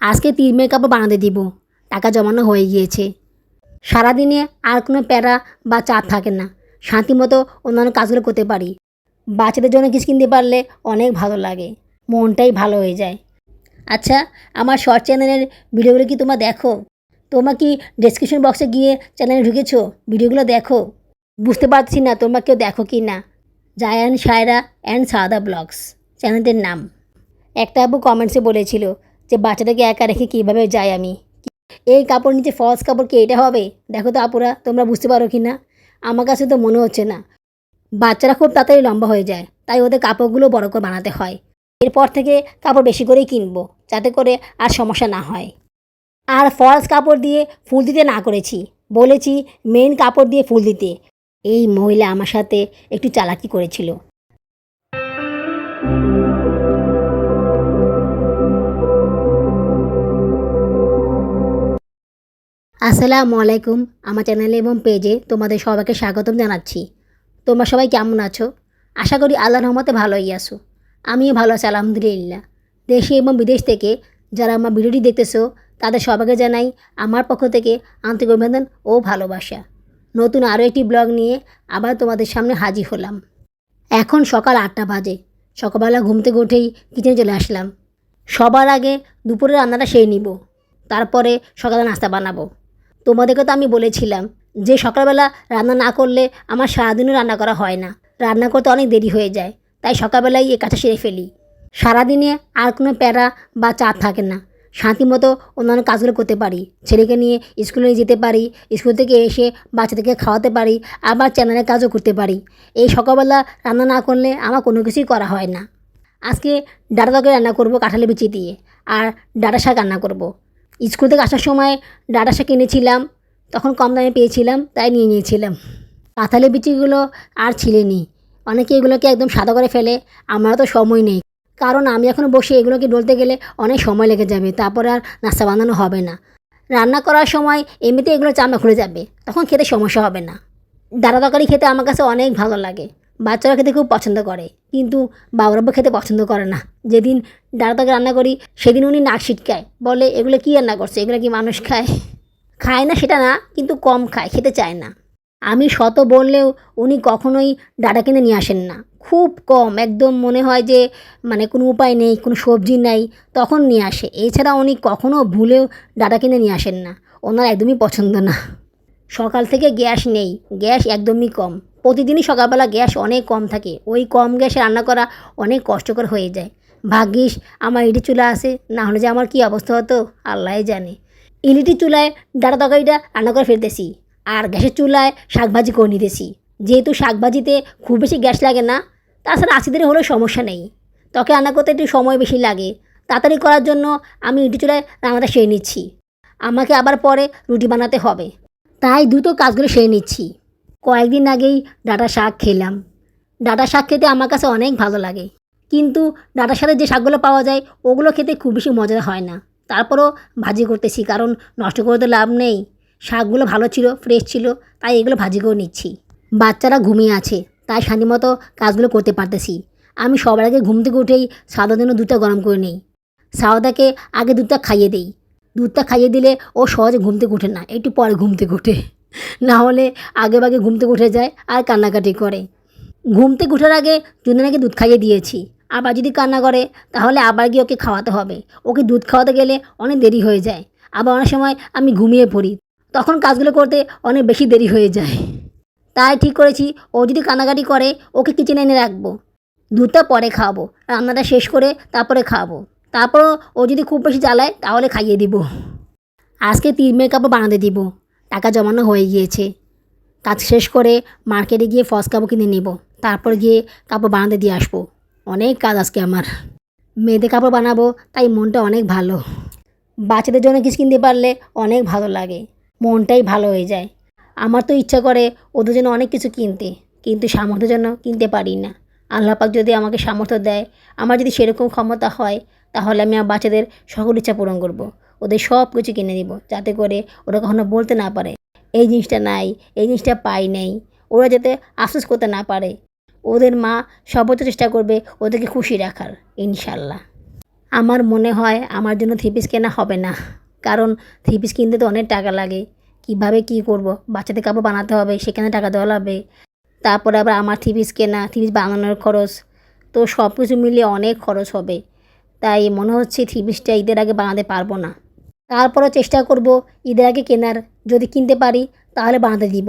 আজকে তিন কাপড় বানাতে দিব। টাকা জমানো হয়ে গিয়েছে। সারাদিনে আর কোনো প্যারা বা চাপ থাকে না। শান্তি মতো অন্যান্য কাজগুলো করতে পারি। বাচ্চাদের জন্য কিছু কিনতে পারলে অনেক ভালো লাগে। মনটাই ভালো হয়ে যায়। আচ্ছা আমার শর্ট চ্যানেলের ভিডিওগুলো কি তোমরা দেখো? তোমরা কি ডেসক্রিপশন বক্সে গিয়ে চ্যানেলে ঢুকেছো? ভিডিওগুলো দেখো। বুঝতে পারছি না তোমরা কেউ দেখো কি না। Zayan, Saira and Sada vlogs. চ্যানেলটির নাম। একটা আপু কমেন্টসে বলেছিল যে বাচ্চাটাকে একা রেখে কীভাবে যাই আমি? এই কাপড় নিচে ফলস কাপড় কি এটা হবে? দেখো তো আপুরা, তোমরা বুঝতে পারো কি না? আমার কাছে তো মনে হচ্ছে না। বাচ্চারা খুব তাড়াতাড়ি লম্বা হয়ে যায়, তাই ওদের কাপড়গুলো বড় করে বানাতে হয়। এরপর থেকে কাপড় বেশি করেই কিনবো, যাতে করে আর সমস্যা না হয়। আর ফলস কাপড় দিয়ে ফুল দিতে না করেছি। বলেছি মেন কাপড় দিয়ে ফুল দিতে। এই মহিলা আমার সাথে একটু চালাকি করেছিল। আসসালামু আলাইকুম, আমার চ্যানেলে এবং পেজে তোমাদের সবাইকে স্বাগতম জানাচ্ছি। তোমরা সবাই কেমন আছো? আশা করি আল্লাহর রহমতে ভালোই আছো। আমিও ভালো আছি, আলহামদুলিল্লাহ। দেশে এবং বিদেশ থেকে যারা আমার ভিডিওটি দেখতেছো, তাদের সবাইকে জানাই আমার পক্ষ থেকে আন্তরিক অভিনন্দন ও ভালোবাসা। নতুন আরও একটি ব্লগ নিয়ে আবার তোমাদের সামনে হাজির হলাম। এখন সকাল আটটা বাজে। সকালবেলা ঘুম থেকে উঠেই কিচেনে চলে আসলাম। সবার আগে দুপুরে রান্নাটা সেরে নিব। তারপরে সকালে নাস্তা বানাবো। তোমাদেরকে তো আমি বলেছিলাম যে সকালবেলা রান্না না করলে আমার সারাদিনও রান্না করা হয় না। রান্না করতে অনেক দেরি হয়ে যায়, তাই সকালবেলাই এ কাজটা সেরে ফেলি। সারাদিনে আর কোনো প্যারা বা চাপ থাকে না। শান্তি মতো অন্যান্য কাজগুলো করতে পারি, ছেলেকে নিয়ে স্কুলে যেতে পারি, স্কুল থেকে এসে বাচ্চাদেরকে খাওয়াতে পারি, আবার চ্যানেলের কাজও করতে পারি। এই সকালবেলা রান্না না করলে আমার কোনো কিছুই করা হয় না। আজকে ডাটা তরকারি রান্না করব কাঁঠালি বিচি দিয়ে, আর ডাটা শাক রান্না করব। স্কুল থেকে আসার সময় ডাটা শাক কিনেছিলাম তখন কম দামে পেয়েছিলাম, তাই নিয়ে নিয়েছিলাম। কাঁঠালি বিচিগুলো আর ছিলেনি। অনেকে এগুলোকে একদম সাদা করে ফেলে আমারও তো সময় নেই। কারণ আমি এখন বসে এগুলোকে ডলতে গেলে অনেক সময় লেগে যাবে, তারপরে আর নাস্তা বানানো হবে না। রান্না করার সময় এমনিতে এগুলো চামড়া খুলে যাবে, তখন খেতে সমস্যা হবে না। ডাটা তরকারি খেতে আমার কাছে অনেক ভালো লাগে। বাচ্চারা খেতে খুব পছন্দ করে, কিন্তু বাবুরাব্বা খেতে পছন্দ করে না। যেদিন ডাটা তরকারি রান্না করি, সেদিন উনি নাক ছিটকায়, বলে, এগুলো কী রান্না করছে? এগুলো কি মানুষ খায়? খায় না সেটা না, কিন্তু কম খায়, খেতে চায় না। আমি শত বললেও উনি কখনোই ডাটা কিনে নিয়ে আসেন না। খুব কম, একদম মনে হয় যে মানে কোনো উপায় নেই, কোনো সবজি নেই, তখন নিয়ে আসে। এছাড়া উনি কখনও ভুলেও ডাটা কিনে নিয়ে আসেন না। ওনার একদমই পছন্দ না। সকাল থেকে গ্যাস নেই, গ্যাস একদমই কম। প্রতিদিনই সকালবেলা গ্যাস অনেক কম থাকে। ওই কম গ্যাসে রান্না করা অনেক কষ্টকর হয়ে যায়। ভাগ্যিস আমার ইটি চুলা আসে না হলে যে আমার কী অবস্থা হতো আল্লাহ জানে। ইলিটি চুলায় ডাটা তরকারিটা রান্না করে ফেলতেছি, আর গ্যাসের চুলায় শাকভাজি করে নিতেছি। যেহেতু শাকভাজিতে খুব বেশি গ্যাস লাগে না, তাছাড়া আশিদের হলেও সমস্যা নেই। তকে রান্না করতে একটু সময় বেশি লাগে। তাড়াতাড়ি করার জন্য আমি ইটি চুলায় রান্নাটা সেরে নিচ্ছি। আমাকে আবার পরে রুটি বানাতে হবে। তাই দ্রুত কাজগুলো সেরে নিচ্ছি। কয়েকদিন আগেই ডাটা শাক খেলাম। ডাটা শাক খেতে আমার কাছে অনেক ভালো লাগে। কিন্তু ডাটার সাথে যে শাকগুলো পাওয়া যায়, ওগুলো খেতে খুব বেশি মজা হয় না। তারপরও ভাজি করতেছি, কারণ নষ্ট করে তো লাভ নেই। শাকগুলো ভালো ছিল ফ্রেশ ছিল, তাই এগুলো ভাজি করে নিচ্ছি। বাচ্চারা ঘুমিয়ে আছে, তাই শান্তিমতো কাজগুলো করতে পারতেছি। আমি সবার আগে ঘুম থেকে উঠেই সাদা জন্য দুধটা গরম করে নিই। সাওদাকে আগে দুধটা খাইয়ে দিই। দুধটা খাইয়ে দিলে ও সহজে ঘুম থেকে উঠে না, একটু পরে ঘুম থেকে উঠে না হলে আগে বাগে ঘুম থেকে উঠে যায় আর কান্নাকাটি করে। ঘুম থেকে উঠার আগে যদি নাকি দুধ খাইয়ে দিয়েছি। আবার যদি কান্না করে, তাহলে আবার গিয়ে ওকে খাওয়াতে হবে। ওকে দুধ খাওয়াতে গেলে অনেক দেরি হয়ে যায়। আবার অনেক সময় আমি ঘুমিয়ে পড়ি। তখন কাজগুলো করতে অনেক বেশি দেরি হয়ে যায়। তাই ঠিক করেছি, ও যদি কান্নাকাটি করে, ওকে কিচেনে এনে রাখব। দুধটা পরে খাওয়াবো, রান্নাটা শেষ করে তারপরে খাওয়াবো। তারপরও ও যদি খুব বেশি জ্বালায়, তাহলে খাইয়ে দিব। আজকে তিন মেয়ের কাপড় বানাতে দিব। টাকা জমানো হয়ে গিয়েছে। কাজ শেষ করে মার্কেটে গিয়ে ফস কাপড় কিনে নেব। তারপর গিয়ে কাপড় বানাতে দিয়ে আসব। অনেক কাজ আজকে আমার। মেয়েদের কাপড় বানাবো, তাই মনটা অনেক ভালো। বাচ্চাদের জন্য কিছু কিনতে পারলে অনেক ভালো লাগে। মনটাই ভালো হয়ে যায়। আমার তো ইচ্ছা করে ওদের জন্য অনেক কিছু কিনতে, কিন্তু সামর্থ্যের জন্য কিনতে পারি না। আল্লাহ পাক যদি আমাকে সামর্থ্য দেয়, আমার যদি সেরকম ক্ষমতা হয়, তাহলে আমি আমার বাচ্চাদের সকল ইচ্ছা পূরণ করব। ওদের সব কিছু কিনে দিব, যাতে করে ওরা কখনো বলতে না পারে, এই জিনিসটা নাই, এই জিনিসটা পাই নেই। ওরা যাতে আফসোস করতে না পারে। ওদের মা সর্বোচ্চ চেষ্টা করবে ওদেরকে খুশি রাখার, ইনশাল্লাহ। আমার মনে হয় আমার জন্য থ্রি পিস কেনা হবে না, কারণ থ্রি পিস কিনতে তো অনেক টাকা লাগে। কীভাবে কি করব? বাচ্চাদের কাপড় বানাতে হবে, সেখানে টাকা দেওয়া লাগবে। তারপরে আবার আমার থ্রি পিস কেনা, থ্রি পিস বানানোর খরচ। তো সব কিছু মিলিয়ে অনেক খরচ হবে। তাই মনে হচ্ছে থ্রি পিসটা ঈদের আগে বানাতে পারব না। তারপরও চেষ্টা করব ঈদের আগে কেনার। যদি কিনতে পারি, তাহলে বানাতে দিব।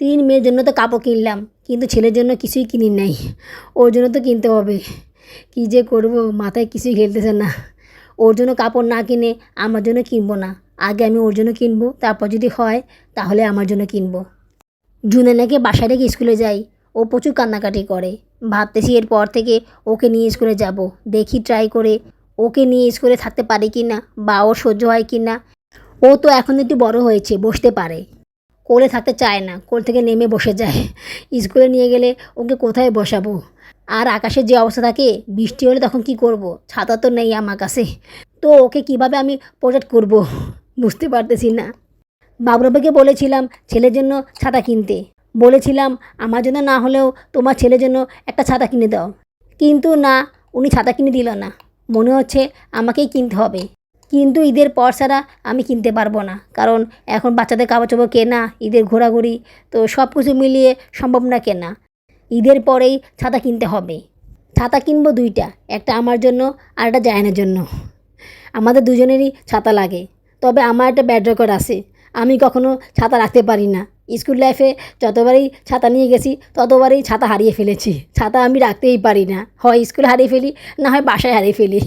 তিন মেয়ের জন্য তো কাপড় কিনলাম, কিন্তু ছেলের জন্য কিছুই কিনি নাই। ওর জন্য তো কিনতে হবে। কী যে করব, মাথায় কিছুই খেলতেছে না। ওর জন্য কাপড় না কিনে আমার জন্য কিনবো না। আগে আমি ওর জন্য কিনবো, তারপর যদি হয়, তাহলে আমার জন্য কিনবো। জুনে নাকি বাসায় রেখে স্কুলে যাই। ও প্রচুর কান্নাকাটি করে। ভাবতেছি এরপর থেকে ওকে নিয়ে স্কুলে যাব। দেখি ট্রাই করে ওকে নিয়ে স্কুলে থাকতে পারে কি না বা ও সহ্য হয় কি না, ও তো এখন একটু বড় হয়েছে, বসতে পারে। কোলে থাকতে চায় না, কোল থেকে নেমে বসে যায়। স্কুলে নিয়ে গেলে ওকে কোথায় বসাবো? আর আকাশের যে অবস্থা থাকে, বৃষ্টি হলে তখন কি করব? ছাতা তো নেই আমার কাছে। তো ওকে কীভাবে আমি প্রোটেক্ট করব? বুঝতে পারতেছি না। বাবুরাবাকে বলেছিলাম ছেলের জন্য ছাতা কিনতে। বলেছিলাম, আমার জন্য না হলেও তোমার ছেলের জন্য একটা ছাতা কিনে দাও। কিন্তু না, উনি ছাতা কিনে দিল না। মনে হচ্ছে আমাকেই কিনতে হবে। কিন্তু ঈদের পর ছাড়া আমি কিনতে পারব না। কারণ এখন বাচ্চাদের কাপড় চোপড় কেনা, ঈদের ঘোরাঘুরি, তো সব কিছু মিলিয়ে সম্ভব না কেনা। ঈদের পরেই ছাতা কিনতে হবে। ছাতা কিনবো দুইটা, একটা আমার জন্য আর একটা জায়নের জন্য। আমাদের দুজনেরই ছাতা লাগে। তবে আমার একটা ব্যাড রেকর্ড আছে। আমি কখনো ছাতা রাখতে পারি না। স্কুল লাইফে যতবারই ছাতা নিয়ে গেছি, ততবারই ছাতা হারিয়ে ফেলেছি। ছাতা আমি রাখতেই পারি না। হয় স্কুল হারিয়ে ফেলি, না হয় বাসায় হারিয়ে ফেলি।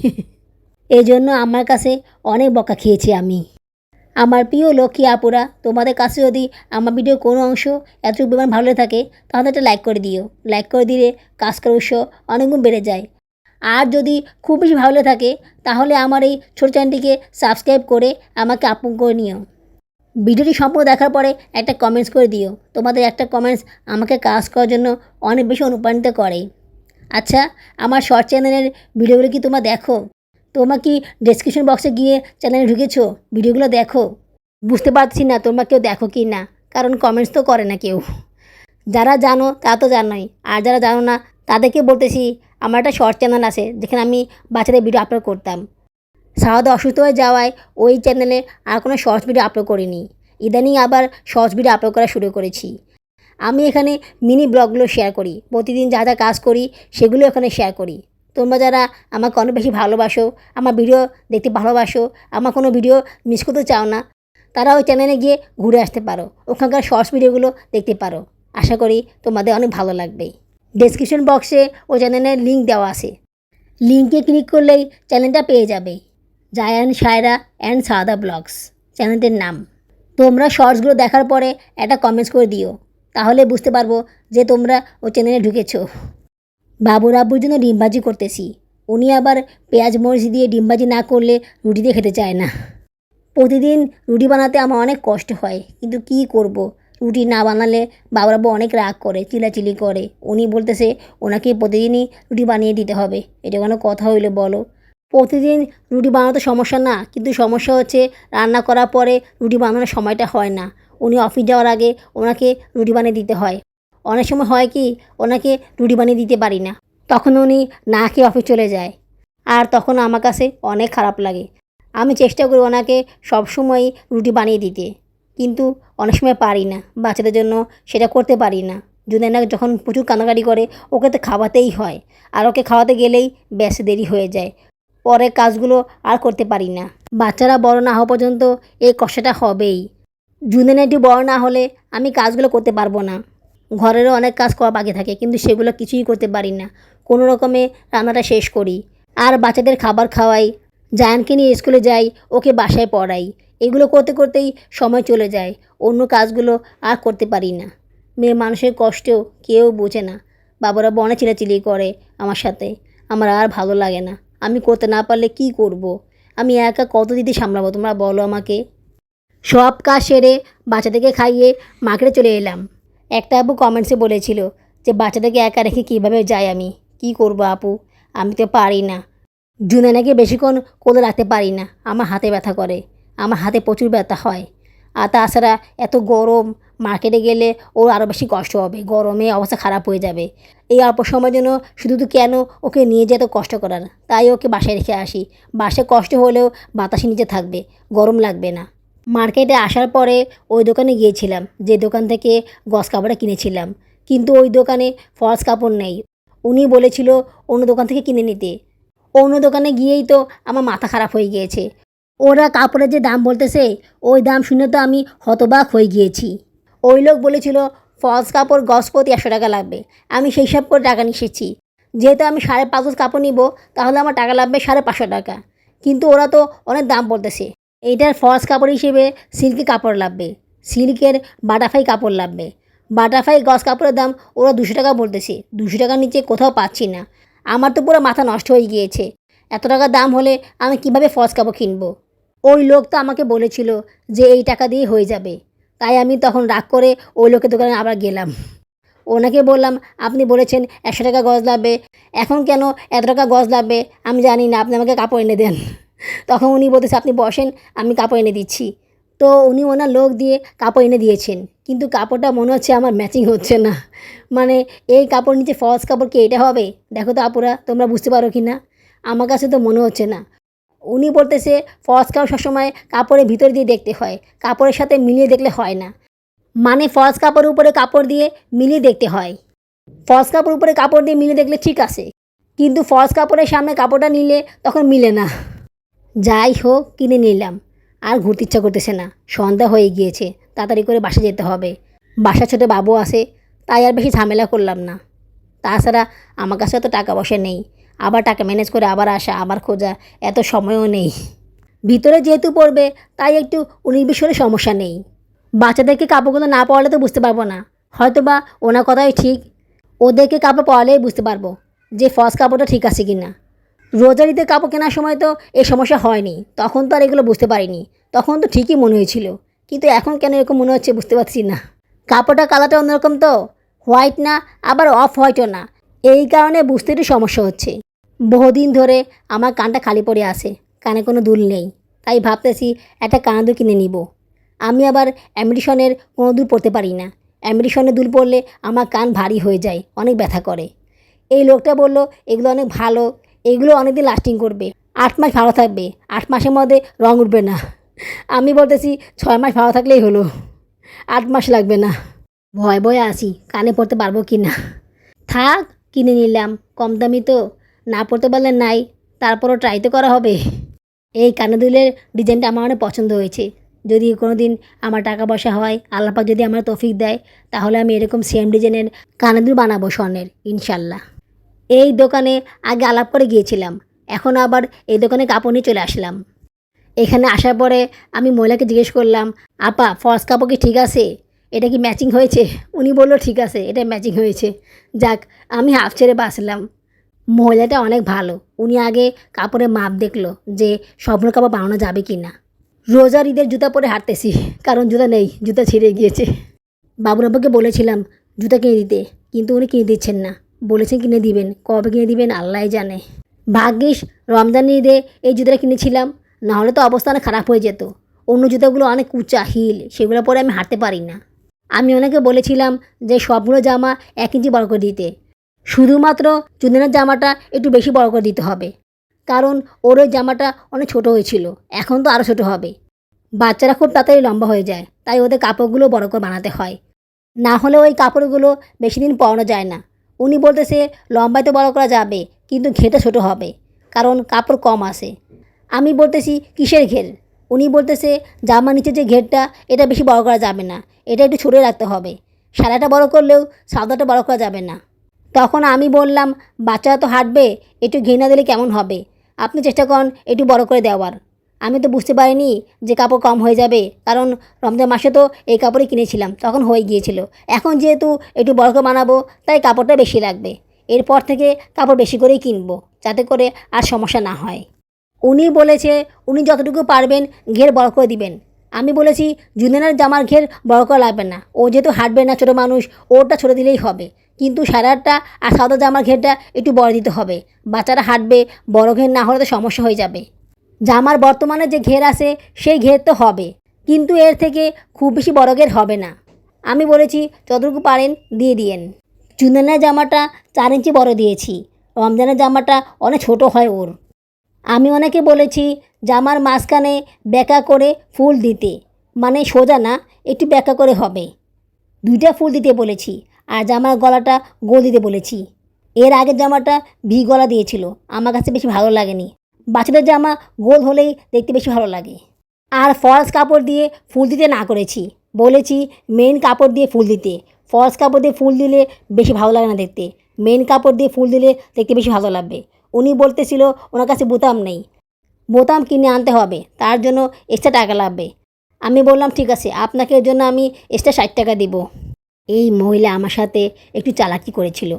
এই জন্য আমার কাছে অনেক বকা খেয়েছি আমি। আমার প্রিয় লক্ষ্মী আপুরা, তোমাদের কাছে যদি আমার ভিডিও কোনো অংশ এতটুকু পরিমাণ ভালো থাকে, তাহলে একটা লাইক করে দিও। লাইক করে দিলে কাজ করার উৎস অনেকগুণ বেড়ে যায়। আর যদি খুব বেশি ভালো থাকে, তাহলে আমার এই ছোটো চ্যানেলটিকে সাবস্ক্রাইব করে আমাকে আপন করে নিও। ভিডিওটি সম্পূর্ণ দেখার পরে একটা কমেন্টস করে দিও। তোমাদের একটা কমেন্টস আমাকে কাজ করার জন্য অনেক বেশি অনুপ্রাণিত করে। আচ্ছা আমার শর্ট চ্যানেলের ভিডিওগুলো কি তোমরা দেখো? তোমরা কি ডেসক্রিপশন বক্সে গিয়ে চ্যানেলে ঢুকেছো? ভিডিওগুলো দেখো? বুঝতে পারছি না তোমরা কেউ দেখো কি না, কারণ কমেন্টস তো করে না কেউ। যারা জানো তারা তো জানোই, আর যারা জানো না তাদেরকে বলতেছি, আমার একটা শর্ট চ্যানেল আছে, যেখানে আমি বাচ্চাদের ভিডিও আপলোড করতাম। সাহাদা অসুস্থ হয়ে যাওয়ায় ওই চ্যানেলে আর কোনো শর্টস ভিডিও আপলোড করিনি। ইদানিং আবার শর্টস ভিডিও আপলোড করা শুরু করেছি। আমি এখানে মিনি ব্লগগুলো শেয়ার করি। প্রতিদিন যা যা কাজ করি, সেগুলো এখানে শেয়ার করি। তোমরা যারা আমাকে অনেক বেশি ভালোবাসো, আমার ভিডিও দেখতে ভালোবাসো, আমার কোনো ভিডিও মিস করতে চাও না, তারা ওই চ্যানেলে গিয়ে ঘুরে আসতে পারো। ওখানকার শর্টস ভিডিওগুলো দেখতে পারো। আশা করি তোমাদের অনেক ভালো লাগবে। ডেসক্রিপশন বক্সে ওই চ্যানেলের লিঙ্ক দেওয়া আছে। লিঙ্কে ক্লিক করলেই চ্যানেলটা পেয়ে যাবে। Zayan Saira and Sada vlogs. চ্যানেলটির নাম। তোমরা শর্টসগুলো দেখার পরে একটা কমেন্টস করে দিও। তাহলে বুঝতে পারব যে তোমরা ও চ্যানেলে ঢুকেছো। বাবুর আব্বুর জন্য ডিমবাজি করতেছি। উনি আবার পেঁয়াজ মরিচ দিয়ে ডিমবাজি না করলে রুটি দিয়ে খেতে চায় না। প্রতিদিন রুটি বানাতে আমার অনেক কষ্ট হয়, কিন্তু কি করব। রুটি না বানালে বাবুর আব্বু অনেক রাগ করে চিলাচিলি করে। উনি বলতেছে, ওনাকে প্রতিদিনই রুটি বানিয়ে দিতে হবে। এটা কোনো কথা হইল বলো। প্রতিদিন রুটি বানাতে সমস্যা না, কিন্তু সমস্যা হচ্ছে রান্না করার পরে রুটি বানানোর সময়টা হয় না। উনি অফিস যাওয়ার আগে ওনাকে রুটি বানিয়ে দিতে হয়। অনেক সময় হয় কি, ওনাকে রুটি বানিয়ে দিতে পারি না। তখন উনি না খেয়ে অফিস চলে যায়। আর তখন আমার কাছে অনেক খারাপ লাগে। আমি চেষ্টা করি ওনাকে সবসময় রুটি বানিয়ে দিতে। কিন্তু অনেক সময় পারি না, বাচ্চাদের জন্য সেটা করতে পারি না। যদি না যখন প্রচুর কান্নাকাটি করে, ওকে তো খাওয়াতেই হয়। আর ওকে খাওয়াতে গেলেই ব্যাস দেরি হয়ে যায়। পরে কাজগুলো আর করতে পারি না। বাচ্চারা বড় না হওয়া পর্যন্ত এই কষ্টটা হবেই। জুনেন একটু বড় না হলে আমি কাজগুলো করতে পারব না। ঘরেরও অনেক কাজ করা বাকি থাকে, কিন্তু সেগুলো কিছুই করতে পারি না। কোনো রকমে রান্নাটা শেষ করি। আর বাচ্চাদের খাবার খাওয়াই, জায়ানকে নিয়ে স্কুলে যাই, ওকে বাসায় পড়াই। এগুলো করতে করতেই সময় চলে যায়, অন্য কাজগুলো আর করতে পারি না। মেয়ে মানুষের কষ্টেও কেউ বোঝে না। বাবারা বনে চিলাচিলি করে আমার সাথে। আমার আর ভালো লাগে না। আমি করতে না পারলে কি করব। আমি একা কত দিদি সামলাবো? তোমরা বলো আমাকে। সব কাজ সেরে বাচ্চাদেরকে খাইয়ে মার্কেটে চলে এলাম। একটা আপু কমেন্টসে বলেছিল যে, বাচ্চাদেরকে একা রেখে কীভাবে যাই আমি? কি করব আপু? আমি তো পারি না। জুনানাকে বেশিক্ষণ কোলে রাখতে পারি না। আমার হাতে ব্যথা করে। আমার হাতে প্রচুর ব্যথা হয়। আর তাছাড়া এত গরম মার্কেটে গেলে ওর আরও বেশি কষ্ট হবে, গরমে অবস্থা খারাপ হয়ে যাবে। এই অল্প সময়ের জন্য শুধু তো কেন ওকে নিয়ে যেত কষ্ট করার? তাই ওকে বাসায় রেখে আসি। বাসায় কষ্ট হলেও বাতাসে নিচে থাকবে, গরম লাগবে না। মার্কেটে আসার পরে ওই দোকানে গিয়েছিলাম, যে দোকান থেকে গস কাপড়টা কিনেছিলাম। কিন্তু ওই দোকানে ফলস কাপড় নেই। উনি বলেছিল অন্য দোকান থেকে কিনে নিতে। অন্য দোকানে গিয়েই তো আমার মাথা খারাপ হয়ে গিয়েছে। ওরা কাপড়ের যে দাম বলতেছে, ওই দাম শুনে তো আমি হতবাক হয়ে গিয়েছি। ওই লোক বলেছিল, ফলস কাপড় গস প্রতি একশো টাকা লাগবে। আমি সেই সব করে টাকা নিয়ে এসেছি। যেহেতু আমি সাড়ে পাঁচ গজ কাপড় নিব, তাহলে আমার টাকা লাগবে সাড়ে পাঁচশো টাকা। কিন্তু ওরা তো অনেক দাম বলতেছে এইটার ফলস কাপড় হিসেবে সিল্কি কাপড় লাগবে। সিল্কের বাটারফ্লাই কাপড় লাগবে। বাটারফ্লাই গস কাপড়ের দাম ওরা দুশো টাকা বলতেছে। দুশো টাকার নিচে কোথাও পাচ্ছি না। আমার তো পুরো মাথা নষ্ট হয়ে গিয়েছে। এত টাকা দাম হলে আমি কীভাবে ফলস কাপড় কিনবো? ওই লোক তো আমাকে বলেছিল যে এই টাকা দিয়ে হয়ে যাবে। তাই আমি তখন রাগ করে ওই লোকের দোকানে আবার গেলাম। ওনাকে বললাম, আপনি বলেছেন একশো টাকা গজ লাগবে। এখন কেন এত টাকা গজ লাগবে? আমি জানি না, আপনি আমাকে কাপড় এনে দেন। তখন উনি বলতেছে, আপনি বসেন, আমি কাপড় এনে দিচ্ছি। তো উনি ওনার লোক দিয়ে কাপড় এনে দিয়েছেন। কিন্তু কাপড়টা মনে হচ্ছে আমার ম্যাচিং হচ্ছে না। মানে এই কাপড় নিচে ফলস কাপড় কি এটা হবে? দেখো তো আপুরা, তোমরা বুঝতে পারো কি না? আমার কাছে তো মনে হচ্ছে না। উনি বলতেছে ফলস কাপড় সবসময় কাপড়ের ভিতর দিয়ে দেখতে হয়, কাপড়ের সাথে মিলিয়ে দেখলে হয় না। মানে ফলস কাপড়ের উপরে কাপড় দিয়ে মিলিয়ে দেখতে হয়। ফলস কাপড় উপরে কাপড় দিয়ে মিলিয়ে দেখলে ঠিক আছে, কিন্তু ফলস কাপড়ের সামনে কাপড়টা নিলে তখন মিলে না। যাই হোক, কিনে নিলাম। আর ঘুরতে ইচ্ছা করতেছে না, সন্ধ্যা হয়ে গিয়েছে, তাড়াতাড়ি করে বাসা যেতে হবে। বাসা ছোটো বাবু আসে তাই আর বেশি ঝামেলা করলাম না। তাছাড়া আমার কাছে তো টাকা পয়সা নেই। আবার টাকা ম্যানেজ করে আবার আসা, আবার খোঁজা, এত সময়ও নেই। ভিতরে যেহেতু পড়বে, তাই একটু উনিশ বিশ সমস্যা নেই। বাচ্চাদেরকে কাপড়গুলো না পড়ালে তো বুঝতে পারব না। হয়তো বা ওনার কথাই ঠিক। ওদেরকে কাপড় পরালেই বুঝতে পারব যে ফস কাপড়টা ঠিক আছে কি না রোজারিতে কাপড় কেনার সময় তো এই সমস্যা হয়নি। তখন তো আর এগুলো বুঝতে পারিনি। তখন তো ঠিকই মনে হয়েছিল। কিন্তু এখন কেন এরকম মনে হচ্ছে বুঝতে পারছি না। কাপড়টা কালারটা অন্যরকম তো। হোয়াইট না, আবার অফ হোয়াইটও না। এই কারণে বুঝতে একটু সমস্যা হচ্ছে। বহুদিন ধরে আমার কানটা খালি পড়ে আসে কানে কোনো দুল নেই। তাই ভাবতেছি একটা কানাদুল কিনে নিব। আমি আবার অ্যামিডিশনের কোনো দুল পড়তে পারি না। অ্যামিডিশনের দুল পড়লে আমার কান ভারী হয়ে যায়, অনেক ব্যথা করে। এই লোকটা বলল, এগুলো অনেক ভালো, এগুলো অনেকদিন লাস্টিং করবে। আট মাস ভালো থাকবে, আট মাসের মধ্যে রং উঠবে না। আমি বলতেছি, ছয় মাস ভালো থাকলেই হলো, আট মাস লাগবে না। ভয় ভয়ে আসি, কানে পড়তে পারব কি না। থাক, কিনে নিলাম, কম দামি তো। না পড়তে পারলে নাই, তারপরও ট্রাই তো করা হবে। এই কানে দুলের ডিজাইনটা আমার অনেক পছন্দ হয়েছে। যদি কোনো দিন আমার টাকা পয়সা হয় আল্লাপাক যদি আমার তৌফিক দেয়, তাহলে আমি এরকম সেম ডিজাইনের কানে দুল বানাবো স্বর্ণের ইনশাল্লাহ এই দোকানে আগে আলাপ করে গিয়েছিলাম, এখন আবার এই দোকানে কাপড় নিয়ে চলে আসলাম। এখানে আসার পরে আমি মহিলাকে জিজ্ঞেস করলাম, আপা ফলস কাপড় কি ঠিক আছে? এটা কি ম্যাচিং হয়েছে? উনি বলল, ঠিক আছে, এটা ম্যাচিং হয়েছে। যাক, আমি হাফ ছেড়ে বাসলাম মহিলাটা অনেক ভালো। উনি আগে কাপড়ের মাপ দেখল যে সবগুলো কাপড় বানানো যাবে কি না রোজার ঈদের জুতা পরে হাঁটতেছি, কারণ জুতা নেই, জুতা ছিঁড়ে গিয়েছে। বাবুরাব্বাকে বলেছিলাম, জুতা কিনে দিতে। কিন্তু উনি কিনে দিচ্ছেন না। বলেছেন কিনে দিবেন, কবে কিনে দিবেন আল্লাহ জানে। ভাগ্যিস রমজান ঈদে এই জুতাটা কিনেছিলাম নাহলে তো অবস্থা অনেক খারাপ হয়ে যেত। অন্য জুতাগুলো অনেক উঁচা, হিল, সেগুলো পরে আমি হাঁটতে পারি না। আমি ওনাকে বলেছিলাম যে সবগুলো জামা এক ইঞ্চি বড় করে দিতে। শুধুমাত্র চুদিনের জামাটা একটু বেশি বড় করে দিতে হবে। কারণ ওর ওই জামাটা অনেক ছোট হয়েছিল, এখন তো আরও ছোট হবে। বাচ্চারা খুব তাড়াতাড়ি লম্বা হয়ে যায়, তাই ওদের কাপড়গুলো বড় করে বানাতে হয়। না হলে ওই কাপড়গুলো বেশি দিন পরানো যায় না। উনি বলতেছে লম্বায় তো বড় করা যাবে, কিন্তু ঘেটা ছোট হবে, কারণ কাপড় কম আসে আমি বলতেছি কিসের ঘের? উনি বলতেছে জামা নিচে যে ঘেরটা, এটা বেশি বড় করা যাবে না, এটা একটু ছোটো রাখতে হবে। সাদাটা বড় করলেও সাদাটা বড় করা যাবে না। তখন আমি বললাম, বাচ্চারা তো হাঁটবে, একটু ঘি না দিলে কেমন হবে? আপনি চেষ্টা করুন একটু বড় করে দেওয়ার। আমি তো বুঝতে পারিনি যে কাপড় কম হয়ে যাবে, কারণ রমজান মাসে তো এই কাপড়ই কিনেছিলাম, তখন হয়ে গিয়েছিল। এখন যেহেতু একটু বড় করে বানাবো, তাই কাপড়টা বেশি লাগবে। এরপর থেকে কাপড় বেশি করেই কিনবো, যাতে করে আর সমস্যা না হয়। উনি বলেছে, উনি যতটুকু পারবেন ঘের বড় করে দিবেন। আমি বলেছি জুনিয়র জামার ঘের বড় করা লাগবে না। ও যেহেতু হাঁটবে না ছোটো মানুষ, ওরটা ছোটো দিলেই হবে। কিন্তু সারাটা আর সাদা জামার ঘেরটা একটু বড় দিতে হবে। বাচ্চারা হাঁটবে, বড় ঘের না হলে তো সমস্যা হয়ে যাবে। জামার বর্তমানে যে ঘের আছে, সেই ঘের তো হবে। কিন্তু এর থেকে খুব বেশি বড় ঘের হবে না। আমি বলেছি, যতটুকু পারেন দিয়ে দিয়েন। চুনানের জামাটা চার ইঞ্চি বড় দিয়েছি। রমজানের জামাটা অনেক ছোট হয় ওর। আমি ওনাকে বলেছি জামার মাঝখানে বেঁকা করে ফুল দিতে। মানে সোজা না, একটু বেঁকা করে হবে। দুইটা ফুল দিতে বলেছি। আর জামার গলাটা গোল দিতে বলেছি। এর আগের জামাটা ভি গলা দিয়েছিল। আমার কাছে বেশি ভালো লাগেনি। বাচ্চাদের জামা গোল হলেই দেখতে বেশি ভালো লাগে। আর ফলস কাপড় দিয়ে ফুল দিতে না করেছি। বলেছি মেন কাপড় দিয়ে ফুল দিতে। ফলস কাপড় দিয়ে ফুল দিলে বেশি ভালো লাগে না দেখতে। মেন কাপড় দিয়ে ফুল দিলে দেখতে বেশি ভালো লাগবে। উনি বলতেছিল, ওনার কাছে বোতাম নেই। বোতাম কিনে আনতে হবে, তার জন্য এক্সট্রা টাকা লাগবে। আমি বললাম, ঠিক আছে, আপনাকে এর জন্য আমি এক্সট্রা ষাট টাকা দিব। এই মহিলা আমার সাথে একটু চালাকি করেছিল।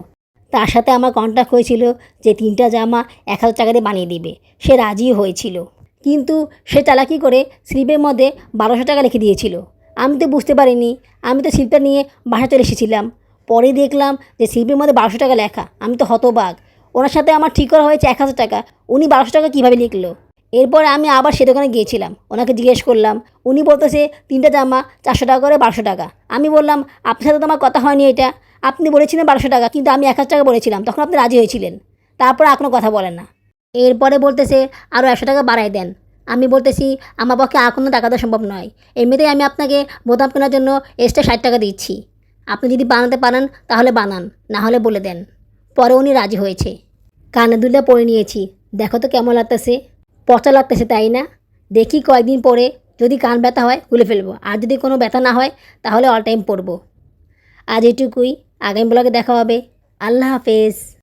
তার সাথে আমার কন্ট্যাক্ট হয়েছিল যে তিনটা জামা এক হাজার টাকা দিয়ে বানিয়ে দিবে। সে রাজিও হয়েছিল। কিন্তু সে চালাকি করে স্লিপের মধ্যে বারোশো টাকা লিখে দিয়েছিল। আমি তো বুঝতে পারিনি। আমি তো স্লিপটা নিয়ে বাসা চলে এসেছিলাম। পরে দেখলাম যে স্লিপের মধ্যে বারোশো টাকা লেখা। আমি তো হতবাক। ওনার সাথে আমার ঠিক করা হয়েছে এক হাজার টাকা। উনি বারোশো টাকা কীভাবে লিখলো? এরপর আমি আবার সে দোকানে গিয়েছিলাম। ওনাকে জিজ্ঞেস করলাম, উনি বলতেছে, তিনটা জামা, চারশো টাকা করে বারোশো টাকা। আমি বললাম, আপনার সাথে তো আমার কথা হয়নি এটা। আপনি বলেছিলেন বারোশো টাকা, কিন্তু আমি এক হাজার টাকা বলেছিলাম। তখন আপনি রাজি হয়েছিলেন। তারপর কোনো কথা বলেন না। এরপরে বলতেছে আরও একশো টাকা বাড়াই দেন। আমি বলতেছি, আমার পক্ষে আর কোনো টাকা দেওয়া সম্ভব নয়। এমনিতেই আমি আপনাকে বোতাম কেনার জন্য এক্সট্রা ষাট টাকা দিচ্ছি। আপনি যদি বানাতে পারেন, তাহলে বানান, না হলে বলে দেন। পরে উনি রাজি হয়েছে। কানে দুলটা পরে নিয়েছি। দেখো তো কেমন লাগতেছে। পচা লাগতেছে, তাই না? দেখি কয়েকদিন পরে যদি কান ব্যথা হয়, খুলে ফেলব। আর যদি কোনো ব্যথা না হয়, তাহলে অল টাইম পরবো আজ এটুকুই। আগামী ব্লগে দেখা হবে। আল্লাহ হাফেজ।